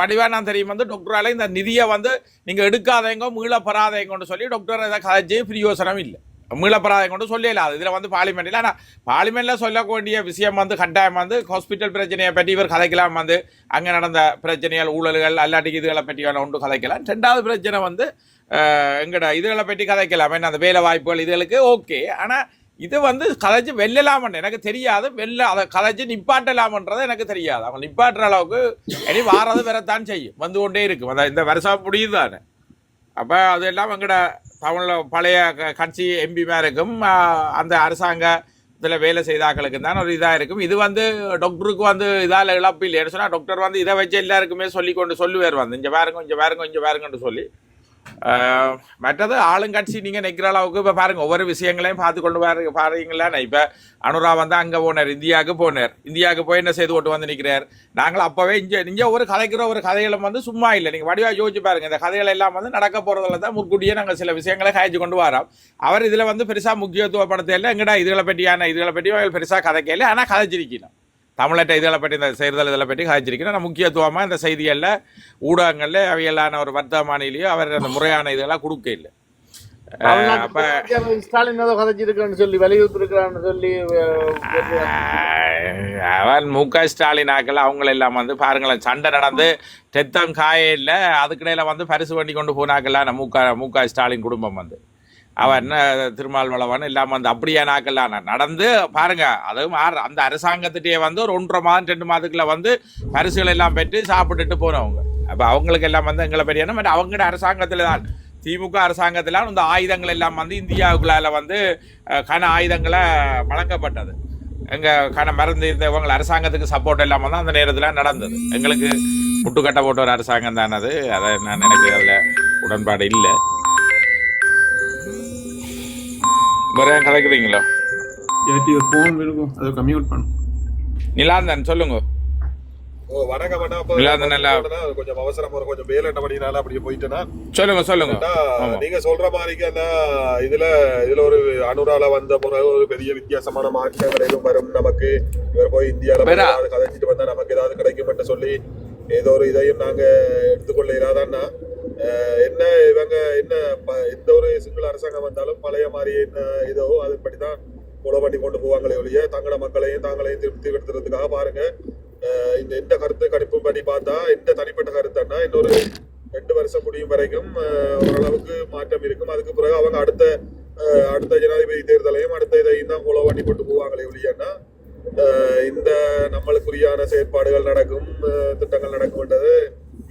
வடிவா தெரியும். வந்து டாக்டரால் இந்த நிதியை வந்து நீங்கள் எடுக்காதேங்க மீள சொல்லி டாக்டர் இதை கதைச்சு பிரயோசனம் இல்லை. மீள பெறாதேங்கன்னு சொல்லல இதில் வந்து பார்லிமெண்ட்டில் ஆனால் பார்லிமெண்ட்ல சொல்லக்கூடிய விஷயம் வந்து கட்டாயம் வந்து ஹாஸ்பிட்டல் பிரச்சனையை பற்றி இவர் கதைக்கலாம் வந்து அங்கே நடந்த பிரச்சனைகள் ஊழல்கள் அல்லாட்டிக்கு இதுகளை பற்றி வேணால் ஒன்று கதைக்கலாம். ரெண்டாவது பிரச்சனை வந்து எங்கட இதுகளை பற்றி கதைக்கலாம். என்ன அந்த வேலை வாய்ப்புகள் இதுகளுக்கு ஓகே ஆனால் இது வந்து கதைச்சு வெல்லலாமன்னு எனக்கு தெரியாது. வெல்ல அதை கதைச்சு நிப்பாட்டலாமன்றது எனக்கு தெரியாது. அவங்க நிப்பாட்டுற அளவுக்கு இனி வாரது வரத்தான் செய்யும். வந்து கொண்டே இருக்கும் அந்த இந்த வருஷம் முடியுது தானே அப்போ அதெல்லாம் எங்கட தமிழில் பழைய க- கட்சி எம்பிமாருக்கும் அந்த அரசாங்க இதில் வேலை செய்தாக்களுக்கு தான் ஒரு இதாக இருக்கும். இது வந்து டாக்டருக்கு வந்து இதால் இழப்பு இல்லைன்னு சொன்னால் டாக்டர் வந்து இதை வச்சு எல்லாருக்குமே சொல்லி கொண்டு சொல்லுவார் வந்து. இங்கே பாருங்க இங்கே பாருங்க இங்கே பாருங்கன்னு சொல்லி மற்றது ஆளுங்கட்சி நீங்கள் நிற்கிற அளவுக்கு இப்போ பாருங்க ஒவ்வொரு விஷயங்களையும் பார்த்து கொண்டு பாரு பாருங்களா இப்போ அனுரா வந்து அங்கே போனார் இந்தியாவுக்கு போனார். இந்தியாவுக்கு போய் என்ன செய்து கொண்டு வந்து நிற்கிறார் நாங்கள் அப்போவே இங்கே இங்கே ஒரு கதைக்கிற ஒரு கதைகளும் வந்து சும்மா இல்லை. நீங்கள் வடிவாக யோசிச்சு பாருங்க இந்த கதைகள் எல்லாம் வந்து நடக்க போகிறதுல தான் முற்கூட்டியே நாங்கள் சில விஷயங்களை காய்ச்சி கொண்டு வரோம். அவர் இதில் வந்து பெருசாக இல்லை எங்கடா இதுகளை பற்றியான இதுகளை பற்றி பெருசாக கதைக்கல ஆனால் கதைச்சிருக்கணும். தமிழட்ட இதுகளை பற்றி இந்த செய்தல் இதில் பற்றி காய்ச்சிருக்கணும் முக்கியத்துவமாக இந்த செய்திகளில் ஊடகங்களில் அவையெல்லான ஒரு வர்த்தமானிலையோ அவர் அந்த முறையான இதெல்லாம் கொடுக்க இல்லை ஸ்டாலின் ஏதோ கதைச்சிருக்கான்னு சொல்லி வலியுறுத்திருக்கிறான்னு சொல்லி அவன் மு க ஸ்டாலின் ஆக்கள் அவங்கள எல்லாம் வந்து பாருங்களேன் சண்டை நடந்து தெத்தம் காயே இல்லை அதுக்கிடையில வந்து பரிசு வண்டி கொண்டு போனாக்கெல்லாம் மு க மு க ஸ்டாலின் குடும்பம் வந்து. அவர் என்ன திருமாவளவன் இல்லாமல் வந்து அப்படியே நாக்கெல்லாம் நடந்து பாருங்க அதுவும் அந்த அரசாங்கத்திட்டே வந்து ஒரு ஒன்றரை மாதம் ரெண்டு மாதத்துக்குள்ள வந்து பரிசுகள் எல்லாம் பெற்று சாப்பிட்டுட்டு போனவங்க. அப்போ அவங்களுக்கு எல்லாம் வந்து எங்களை பெரிய பட் அவங்களோட அரசாங்கத்தில் தான். திமுக அரசாங்கத்தில் இந்த ஆயுதங்கள் எல்லாம் வந்து இந்தியாவுக்குள்ளால வந்து கன ஆயுதங்களை வழங்கப்பட்டது எங்கள் கன மருந்து இருந்தவங்க அரசாங்கத்துக்கு சப்போர்ட் இல்லாமல் தான் அந்த நேரத்தில் நடந்தது. எங்களுக்கு முட்டுக்கட்டை போட்ட ஒரு அரசாங்கம் தானே அது அதை நான் நினைக்கிறதுல உடன்பாடு இல்லை. வேற கதைக்கிறீங்களோ ஏற்றி ஒரு ஃபோன் இருக்கும் அதை கம்மியூட் பண்ணும் நிலாந்தன் சொல்லுங்க. ஓ வணக்கம் இல்ல, அது நல்லா- கொஞ்சம் அவசரம் ஒரு கொஞ்சம் வேலை படினால அப்படியே போயிட்டேன்னா? சொல்லுங்க சொல்லுங்க. நீங்க சொல்ற மாதிரிக்கு அந்த இதுல இதுல ஒரு அனுரால வந்த பிறகு ஒரு பெரிய வித்தியாசமான மாற்றங்கள் எதுவும் வரும் நமக்கு. இவர் போய்? ஏதாவது கதைச்சிட்டு வந்தா நமக்கு ஏதாவது கிடைக்கும் சொல்லி ஏதோ ஒரு இதையும் நாங்க எடுத்துக்கொள்ள வந்தாலும் என்ன இதோ அதன்படி தான் கொலை பண்ணி கொண்டு போவாங்களே ஒழிய தங்களோட மக்களையும் தாங்களையும் திருப்தி எடுத்துறதுக்காக பாருங்க. இந்த எந்த கருத்து கணிப்பு படி பார்த்தா எந்த தனிப்பட்ட கருத்துன்னா இன்னொரு ரெண்டு வருஷம் முடியும் வரைக்கும் ஓரளவுக்கு மாற்றம் இருக்கும். அதுக்கு பிறகு அவங்க அடுத்த அடுத்த ஜனாதிபதி தேர்தலையும் அடுத்த இதையும் தான் ஃபாலோ பண்ணி கொண்டு போவாங்களே ஒழியன்னா இந்த நம்மளுக்குரியான செயற்பாடுகள் நடக்கும் திட்டங்கள் நடக்கும்ன்றது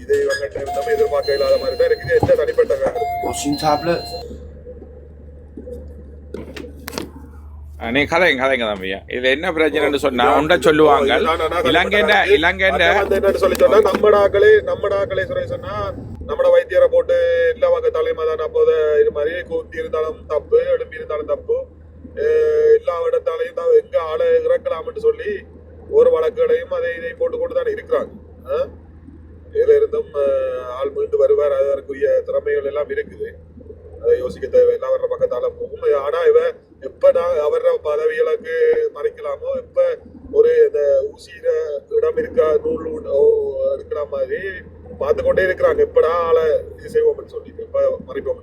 இதை இவங்ககிட்ட இருந்தோம் எதிர்பார்க்க இல்லாத மாதிரி தான் இருக்குது. எந்த தனிப்பட்ட கருத்து? நீ கதைங்க கதைங்க தம்பியா இதுல என்ன பிரச்சனைன்னு சொன்னா உண்ட சொல்லுவாங்க. இலங்கைண்ட இலங்கைண்ட என்னன்னு சொல்லி சொன்னா நம்ம நாக்களே நம்ம நாக்களே சொல்லி சொன்னா நம்மட வைத்தியரை போட்டு எல்லா வகை தலைமதான் அப்போத இது மாதிரி கூத்தி இருந்தாலும் தப்பு எழுப்பி இருந்தாலும் தப்பு. எல்லா இடத்தாலையும் தான் எங்க ஆளை இறக்கலாம்னு சொல்லி ஒரு வழக்குகளையும் அதை இதை போட்டு கொண்டு தான் இருக்கிறாங்க இதுல இருந்தும் ஆள் மீண்டு வருவார். அதற்குரிய திறமைகள் எல்லாம் இருக்குது. அதை யோசிக்க தேவையில்லை. அவர பக்கத்தால போகும் எப்ப அவர பதவிகளுக்கு மறைக்கலாமோ? இப்ப ஒரு இந்த ஊசியில இடம் இருக்கா நூல் ஓ, எடுக்கிற மாதிரி பார்த்து கொண்டே இருக்கிறாங்க எப்படா ஆளை இது செய்வோம்னு சொல்லிட்டு இப்ப மறைப்போம்